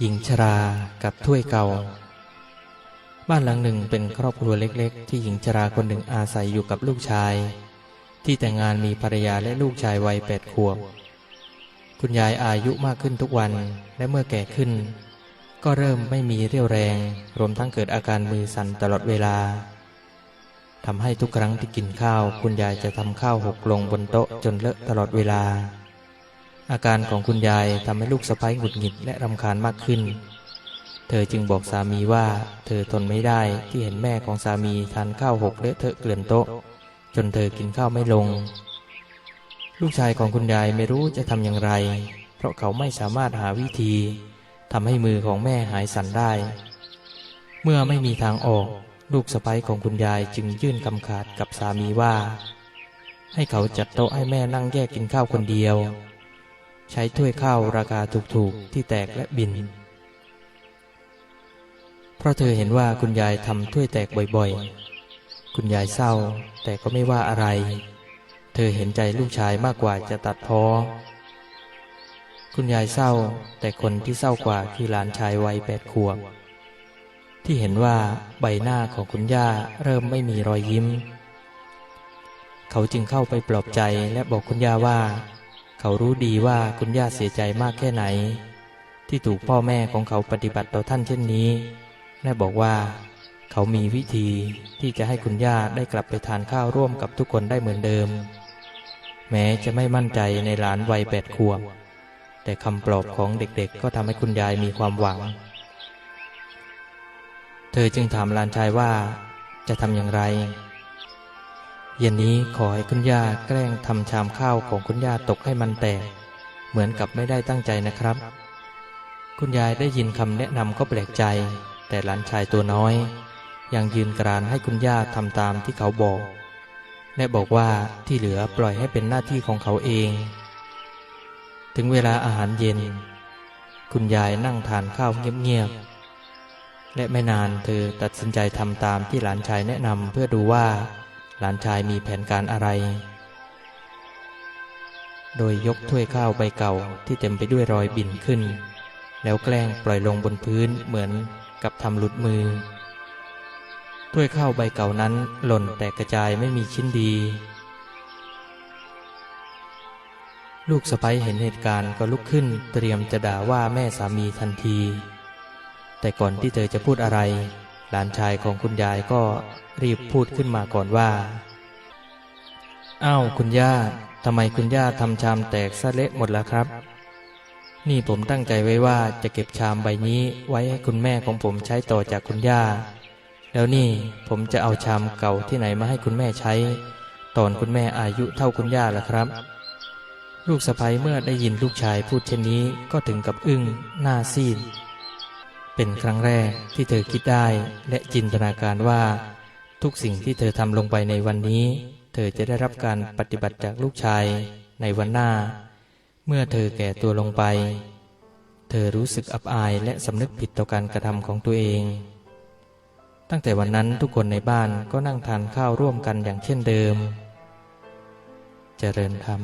หญิงชรากับถ้วยเก่า บ้านหลังหนึ่งเป็นครอบครัวเล็กๆ ที่หญิงชราคนหนึ่งอาศัยอยู่กับลูกชาย ที่แต่งงานมีภรรยาและลูกชายวัยแปดขวบ คุณยายอายุมากขึ้นทุกวันและเมื่อแก่ขึ้น ก็เริ่มไม่มีเรี่ยวแรง รวมทั้งเกิดอาการมือสั่นตลอดเวลาทำให้ทุกครั้งที่กินข้าว คุณยายจะทำข้าวหกลงบนโต๊ะจนเลอะตลอดเวลา อาการของคุณยายทำให้ลูกสะใภ้หงุดหงิดและรำคาญมากขึ้น เธอจึงบอกสามีว่า เธอทนไม่ได้ที่เห็นแม่ของสามีทานข้าวหกเลอะเทอะเกลื่อนโต๊ะ จนเธอกินข้าวไม่ลง ลูกชายของคุณยายไม่รู้จะทำอย่างไร เพราะเขาไม่สามารถหาวิธีทำให้มือของแม่หายสั่นได้ เมื่อไม่มีทางออก ลูกสะใภ้ของคุณยายจึงยื่นคำขาดกับสามีว่า ให้เขาจัดโต๊ะให้แม่นั่งแยกกินข้าวคนเดียว ใช้ถ้วยข้าวราคาถูกๆที่แตกและบิน เพราะเธอเห็นว่าคุณยายทำถ้วยแตกบ่อยๆ คุณยายเศร้าแต่ก็ไม่ว่าอะไร เธอเห็นใจลูกชายมากกว่าจะตัดพ้อ คุณยายเศร้าแต่คนที่เศร้ากว่าคือหลานชายวัยแปดขวบที่เห็นว่าใบหน้าของคุณย่าเริ่มไม่มีรอยยิ้ม เขาจึงเข้าไปปลอบใจและบอกคุณย่าว่า เขารู้ดีว่าคุณย่าเสียใจมากแค่ไหน ที่ถูกพ่อแม่ของเขาปฏิบัติต่อท่านเช่นนี้และบอกว่า เขามีวิธีที่จะให้คุณย่าได้กลับไปทานข้าวร่วมกับทุกคนได้เหมือนเดิม แม้จะไม่มั่นใจในหลานวัยแปดขวบแต่คำปลอบของเด็กๆ ก็ทำให้คุณยายมีความหวัง เธอจึงถามหลานชายว่าจะทำอย่างไร เย็นนี้ขอให้คุณย่าแกล้งทำชามข้าวของคุณย่าตกให้มันแตก เหมือนกับไม่ได้ตั้งใจนะครับ คุณยายได้ยินคำแนะนำก็แปลกใจ แต่หลานชายตัวน้อย ยังยืนกรานให้คุณย่าทำตามที่เขาบอก และบอกว่าที่เหลือปล่อยให้เป็นหน้าที่ของเขาเอง ถึงเวลาอาหารเย็น คุณยายนั่งทานข้าวเงียบๆและไม่นานเธอตัดสินใจทำตามที่หลานชายแนะนำเพื่อดูว่า หลานชายมีแผนการอะไร โดยยกถ้วยข้าวใบเก่าที่เต็มไปด้วยรอยบิ่นขึ้น แล้วแกล้งปล่อยลงบนพื้นเหมือนกับทำหลุดมือ ถ้วยข้าวใบเก่านั้นหล่นแตกกระจายไม่มีชิ้นดี ลูกสะใภ้เห็นเหตุการณ์ก็ลุกขึ้นเตรียมจะด่าว่าแม่สามีทันที แต่ก่อนที่เธอจะพูดอะไร หลานชายของคุณยายก็รีบพูดขึ้นมาก่อนว่าอ้าวคุณย่าทำไมคุณย่าทำชามแตกซะเละหมดแล้วครับ นี่ผมตั้งใจไว้ว่าจะเก็บชามใบนี้ไว้ให้คุณแม่ของผมใช้ต่อจากคุณย่า แล้วนี่ผมจะเอาชามเก่าที่ไหนมาให้คุณแม่ใช้ ตอนคุณแม่อายุเท่าคุณย่าล่ะครับ ลูกสะใภ้เมื่อได้ยินลูกชายพูดเช่นนี้ก็ถึงกับอึ้งหน้าซีด เป็นครั้งแรกที่เธอคิดได้และจินตนาการว่า ทุกสิ่งที่เธอทำลงไปในวันนี้ เธอจะได้รับการปฏิบัติจากลูกชายในวันหน้า เมื่อเธอแก่ตัวลงไป เธอรู้สึกอับอายและสำนึกผิดต่อการกระทำของตัวเอง ตั้งแต่วันนั้นทุกคนในบ้านก็นั่งทานข้าวร่วมกันอย่างเช่นเดิมเจริญธรรม